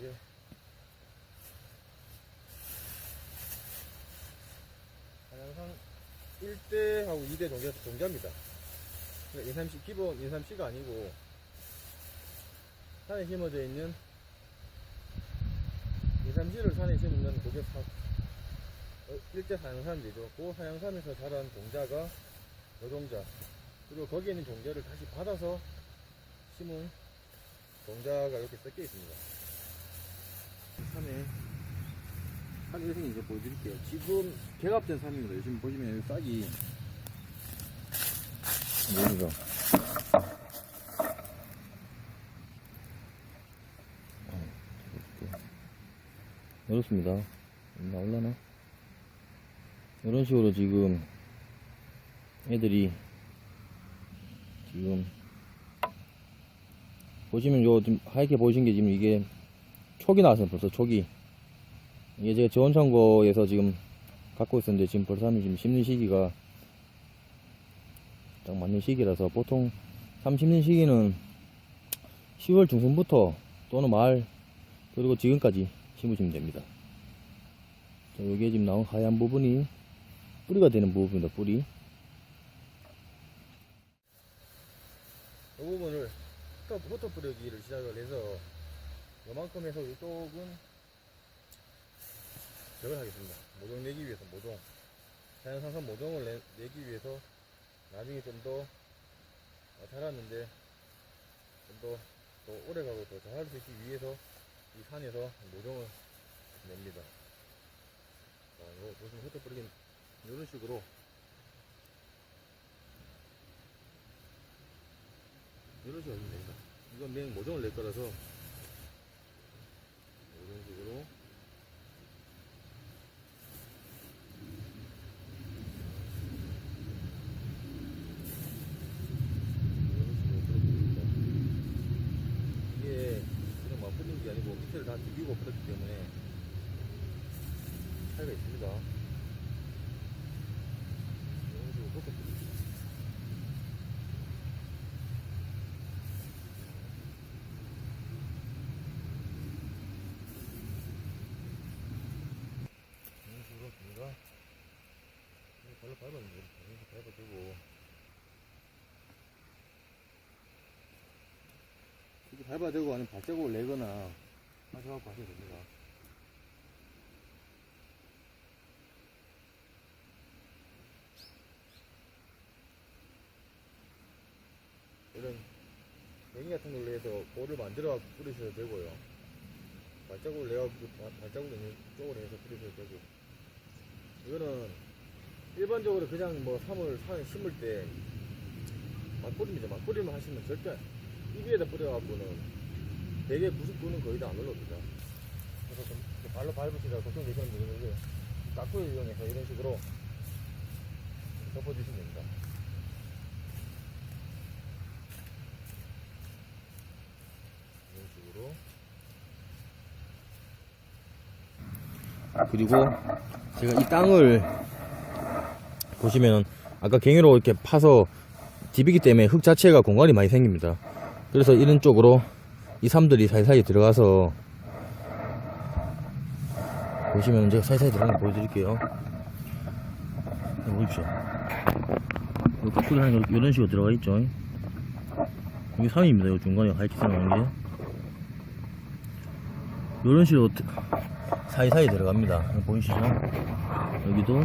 이게 한양산 1대하고 2대 종자, 종자입니다. 그러니까 인삼씨, 기본 인삼씨가 아니고 산에 심어져 있는 인삼씨를 산에 심으면 그게 사, 어, 1대 한양산이죠. 그 한양산에서 자란 종자가 여종자. 그리고 거기에 있는 종자를 다시 받아서 심은 종자가 이렇게 섞여 있습니다. 산에 산 일생이 이제 보여드릴게요. 지금 개갑된 산입니다. 요즘 보시면 여기 싹이 보이죠? 이렇습니다. 나올라나? 이런 식으로 지금 애들이 지금 보시면 요 좀 하얗게 보이신 게 지금 이게 촉이 나왔어요 벌써 촉이. 이게 제가 지원청구에서 지금 갖고 있었는데 지금 벌써 하면 지금 심는 시기가 딱 맞는 시기라서 보통 삼 심는 시기는 10월 중순부터 또는 말 그리고 지금까지 심으시면 됩니다. 자, 여기에 지금 나온 하얀 부분이 뿌리가 되는 부분입니다 뿌리. 이 부분을 흩어 뿌리기를 시작을 해서 요만큼 해서 이쪽은 저걸 하겠습니다. 모종 내기 위해서 모종 자연산성 모종을 내, 내기 위해서 나중에 좀더 자랐는데 좀더 더 오래가고 더 자랄 수 있기 위해서 이 산에서 모종을 냅니다. 자, 요 보시면 흩어 뿌리긴 이런 식으로 이런 식으로 됩니다. 이건 맹 모종을 낼 거라서 이런 식으로 이게 그냥 막 뿌린 게 아니고 밑에를 다 비비고 뿌렸기 때문에 차이가 있습니다. 이런 식으로 섞어 뿌립니다. 이런 식으로 됩니다. 밟아주고, 이렇게 밟아주고. 이렇게 밟아주고 아니면 발자국을 내거나 하셔갖고 하시면 됩니다. 이런 냉이 같은 걸로 해서 볼을 만들어 뿌리셔도 되고요. 발자국을 내갖고 발자국 있는 쪽으로 해서 뿌리셔도 되고. 이거는 일반적으로 그냥 뭐 삼을 산에 심을 때 막 뿌립니다. 막 뿌리만 하시면 절대 이 위에다 뿌려갖고는 대개 99는 거의 다 안 올라옵니다. 그래서 좀 발로 밟으시다 걱정되시는 분들은 깍구를 이용해서 이런 식으로 덮어주시면 됩니다. 이런 식으로. 그리고 제가 이 땅을 보시면 아까 갱이로 이렇게 파서 디비기 때문에 흙 자체가 공간이 많이 생깁니다. 그래서 이런 쪽으로 이 삶들이 사이사이 들어가서 보시면 제가 사이사이 들어가는 거 보여드릴게요. 자, 보십시오. 여기 깍두기 하는 거 이런 식으로 들어가 있죠. 여기 3입니다. 이 중간에 하얗게 생각하는 게. 이런 식으로 사이사이 들어갑니다. 보이시죠? 여기도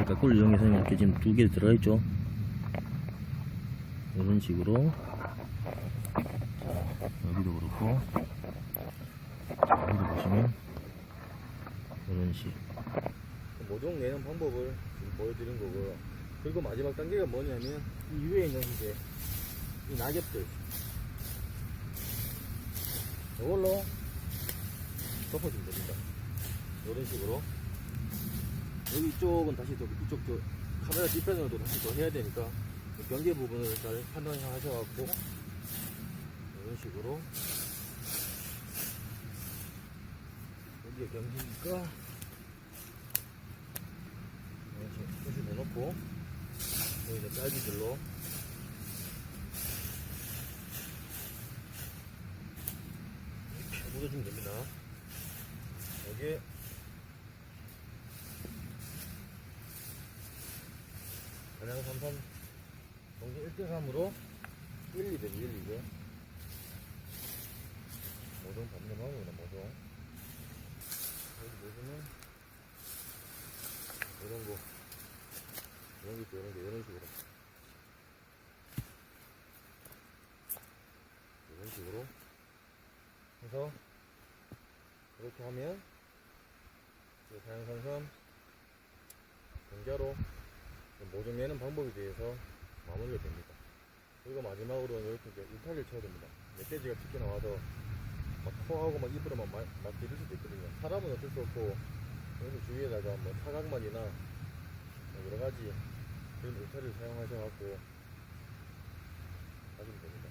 저희 깍구를 이용해서 이렇게 지금 두 개 들어가 있죠. 이런 식으로. 여기도 그렇고. 여기도 보시면 이런 식. 모종 내는 방법을 지금 보여드린 거고요. 그리고 마지막 단계가 뭐냐면 이 위에 있는 이제 이 낙엽들. 이걸로 덮어주면 됩니다. 이런 식으로 여기 이쪽은 다시 또 이쪽 저 카메라 뒤편으로도 다시 더 해야 되니까 경계 부분을 잘 판단하셔갖고 이런 식으로 여기에 경계니까 식으로 표시 내놓고 여기는 짧이들로 이렇게 묻어주면 됩니다. 여기에 그냥 삼삼 동시 1대 3으로 1, 2대 1, 2대 모종 반대방으로 모종. 여기 모종은 이런 거 이런 게 있고 이런 게 이런 식으로. 이런 식으로 해서 이렇게 하면 사양산삼 공자로 모종 내는 방법에 대해서 마무리가 됩니다. 그리고 마지막으로 이렇게 이제 울타리를 쳐야 됩니다. 멧돼지가 튀겨 나와서 막 코하고 막 입으로만 때릴 수도 있거든요. 사람은 어쩔 수 없고 여기서 주위에다가 뭐 사각만이나 뭐 여러 가지 그런 울타리를 사용하셔갖고 하시면 됩니다.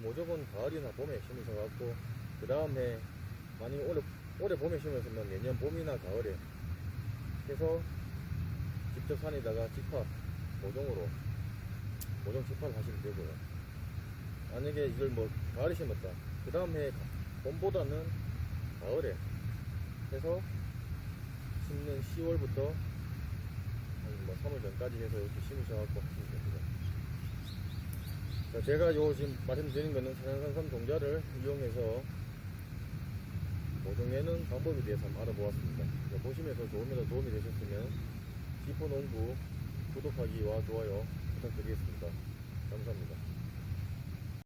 모종은 가을이나 봄에 심으셔갖고 그 다음에 만약에 올해, 올해 봄에 심으셨으면 내년 봄이나 가을에 해서 직접 산에다가 직화 모종으로 모종 직화를 하시면 되고요. 만약에 이걸 뭐 가을에 심었다. 그 다음에 봄보다는 가을에 해서 심는 10월부터 한뭐 3월 전까지 해서 이렇게 심으셔갖고 하시면 됩니다. 자, 제가 요 지금 말씀드린 거는 산양산삼 종자를 이용해서 모종내는 방법에 대해서 한번 알아보았습니다. 자, 보시면서 조금이라도 도움이 되셨으면 지포농부 구독하기와 좋아요 부탁드리겠습니다. 감사합니다.